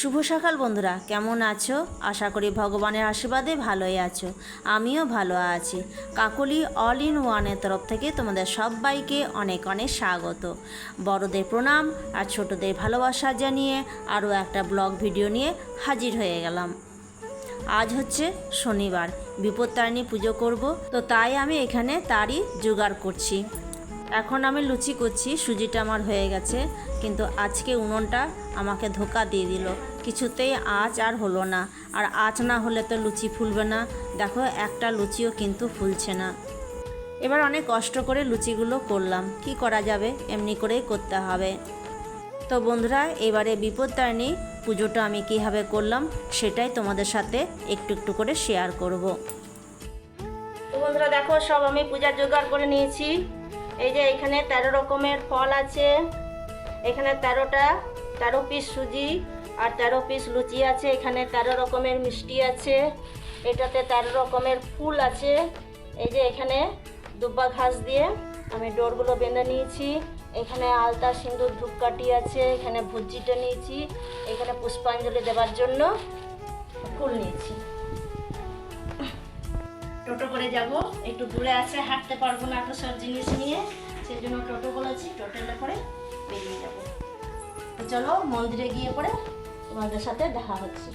শুভ সকাল বন্ধুরা, কেমন আছো? আশা করি ভগবানের আশীর্বাদে ভালোই আছো। আমিও ভালো আছি। কাকলি অল ইন ওয়ানের তরফ থেকে তোমাদের সবাইকে অনেক অনেক স্বাগত। বড়দের প্রণাম আর ছোটদের ভালোবাসা জানিয়ে আরও একটা ব্লগ ভিডিও নিয়ে হাজির হয়ে গেলাম। আজ হচ্ছে শনিবার, বিপত্তারিণী পুজো করব। তো তাই আমি এখানে তারই জোগাড় করছি। এখন আমি লুচি করছি, সুজিটা আমার হয়ে গেছে, কিন্তু আজকে উনুনটা আমাকে ধোকা দিয়ে দিল। কিছুতেই আঁচ আর হলো না, আর আঁচ না হলে তো লুচি ফুলবে না। দেখো, একটা লুচিও কিন্তু ফুলছে না। এবার অনেক কষ্ট করে লুচিগুলো করলাম। কি করা যাবে? এমনি করেই করতে হবে। তো বন্ধুরা, এবারে বিপত্তারিণী পুজোটা আমি কীভাবে করলাম, সেটাই তোমাদের সাথে একটু একটু করে শেয়ার করব। তো বন্ধুরা, দেখো, সব আমি পূজার জোগাড় করে নিয়েছি। এই যে এখানে তেরো রকমের ফল আছে। এখানে তেরোটা, তেরো পিস সুজি আর তেরো পিস লুচি আছে। এখানে তেরো রকমের মিষ্টি আছে। এটাতে তেরো রকমের ফুল আছে। এই যে এখানে দুব্বা ঘাস দিয়ে আমি ডোরগুলো বেঁধে নিয়েছি। এখানে আলতা সিঁদুর ধূপকাঠি আছে। এখানে ভুজিটা নিয়েছি। এখানে পুষ্পাঞ্জলি দেওয়ার জন্য ফুল নিয়েছি। টোটো করে যাব। একটু দূরে আছে, হাঁটতে পারব না এত সব জিনিস নিয়ে। সেই জন্য টোটো বলেছি টোটোলে করে বেরিয়ে যাব। তো চলো, মন্দিরে গিয়ে পরে তোমাদের সাথে দেখা হচ্ছে।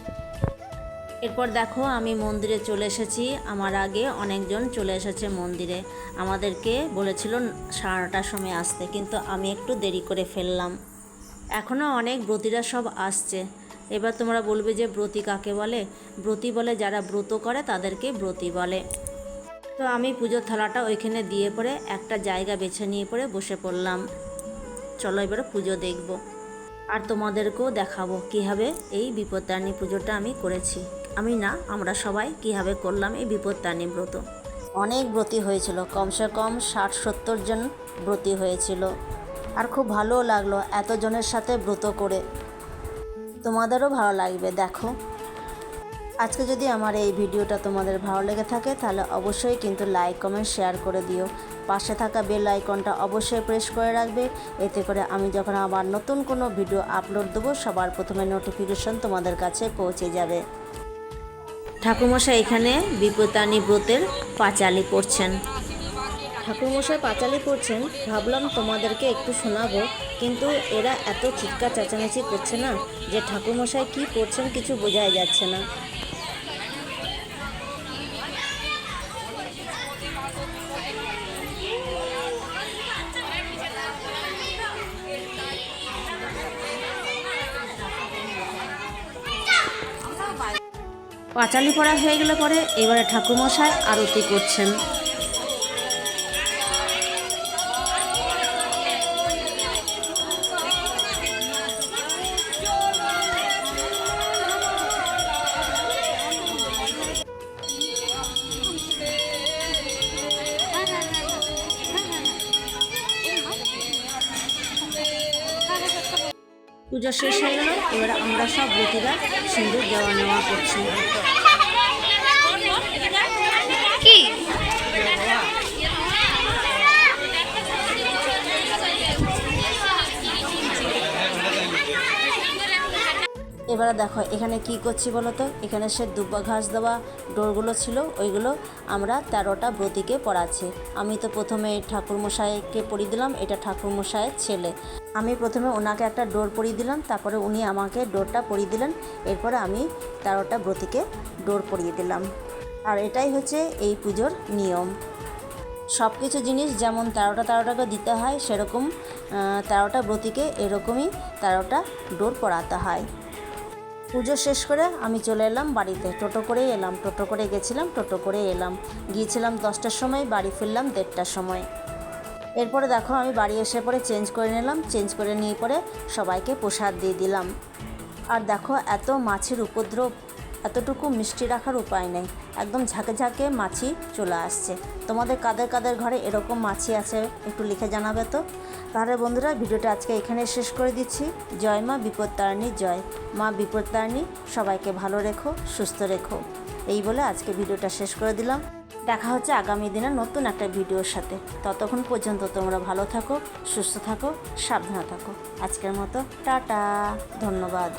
এরপর দেখো, আমি মন্দিরে চলে এসেছি। আমার আগে অনেকজন চলে এসেছে মন্দিরে। আমাদেরকে বলেছিল সাড়ে নটার সময় আসতে, কিন্তু আমি একটু দেরি করে ফেললাম। এখনও অনেক ব্রতীরা সব আসছে। এবার তোমরা বলবে যে ব্রতী কাকে বলে? ব্রতী বলে যারা ব্রত করে তাদেরকে ব্রতী বলে। তো আমি পুজোর থালাটা ওইখানে দিয়ে পরে একটা জায়গা বেছে নিয়ে পরে বসে পড়লাম। চলো এবারে পুজো দেখব। আর তোমাদেরকেও দেখাবো কীভাবে এই বিপত্তারিণী পুজোটা আমি করেছি। আমি না, আমরা সবাই কীভাবে করলাম এই বিপত্তারিণী ব্রত। অনেক ব্রতী হয়েছিল, কমসে কম ষাট সত্তর জন ব্রতী হয়েছিল। আর খুব ভালোও লাগল, এতজনের সাথে ব্রত করে। তোমাদেরও ভালো লাগবে, দেখো। আজকে যদি আমার এই ভিডিওটা তোমাদের ভালো লেগে থাকে, তাহলে অবশ্যই কিন্তু লাইক কমেন্ট শেয়ার করে দিও। পাশে থাকা বেল আইকনটা অবশ্যই প্রেস করে রাখবে। এতে করে আমি যখন আবার নতুন কোনো ভিডিও আপলোড দেবো, সবার প্রথমে নোটিফিকেশন তোমাদের কাছে পৌঁছে যাবে। ঠাকুরমশাই এখানে বিপত্তানি ব্রতের পাঁচালি পড়ছেন ঠাকুরমশাই পাঁচালি পড়ছেন ভাবলাম তোমাদেরকে একটু শোনাবো, কিন্তু এরা এত চিৎকার চেঁচামেচি করছে না যে ঠাকুরমশাই কি পড়ছেন কিছু বোঝাই যাচ্ছে না। পাঁচালি পড়া হয়ে গেলে পরে এবারে ঠাকুরমশাই আরতি করছেন। পুজো শেষ হয়ে গেল। এবার আমরা সব ব্রতীরা সুন্দর দেওয়া নেওয়া করছি কি এবারে দেখো, এখানে কি করছি বলো তো? এখানে সে দুব্বা ঘাস দেওয়া ডোরগুলো ছিল, ওইগুলো আমরা তেরোটা ব্রতীকে পড়াচ্ছি। আমি তো প্রথমে ঠাকুরমশাইকে পরিয়ে দিলাম, এটা ঠাকুরমশাইয়ের ছেলে। আমি প্রথমে ওনাকে একটা ডোর পরিয়ে দিলাম, তারপরে উনি আমাকে ডোরটা পরিয়ে দিলেন, এরপরে আমি তেরোটা ব্রতীকে ডোর পরিয়ে দিলাম। আর এটাই হচ্ছে এই পুজোর নিয়ম। সব কিছু জিনিস যেমন তেরোটা তেরোটা করে দিতে হয়, সেরকম তেরোটা ব্রতীকে এরকমই তেরোটা ডোর পড়াতে হয়। পুজো শেষ করে আমি চলে এলাম বাড়িতে। টোটো করেই এলাম, টোটো করে গেছিলাম, টোটো করে এলাম। গিয়েছিলাম দশটার সময়, বাড়ি ফিরলাম দেড়টার সময়। এরপরে দেখো আমি বাড়ি এসে পরে চেঞ্জ করে নিলাম, চেঞ্জ করে নিয়ে পরে সবাইকে প্রসাদ দিয়ে দিলাম। আর দেখো এত মাছের উপদ্রব এতটুকু মিষ্টি রাখার উপায় নেই। একদম ঝাঁকে ঝাঁকে মাছি চলে আসছে। তোমাদের কাদের কাদের ঘরে এরকম মাছি আছে একটু লিখে জানাবে তো? তাহলে বন্ধুরা, ভিডিওটা আজকে এখানে শেষ করে দিচ্ছি। জয় মা বিপত্তারিণী, জয় মা বিপত্তারিণী। সবাইকে ভালো রেখো, সুস্থ রেখো। এই বলে আজকে ভিডিওটা শেষ করে দিলাম। দেখা হচ্ছে আগামী দিনে নতুন একটা ভিডিওর সাথে। ততক্ষণ পর্যন্ত তোমরা ভালো থাকো, সুস্থ থাকো, সাবধানে থাকো। আজকের মতো, টাটা। ধন্যবাদ।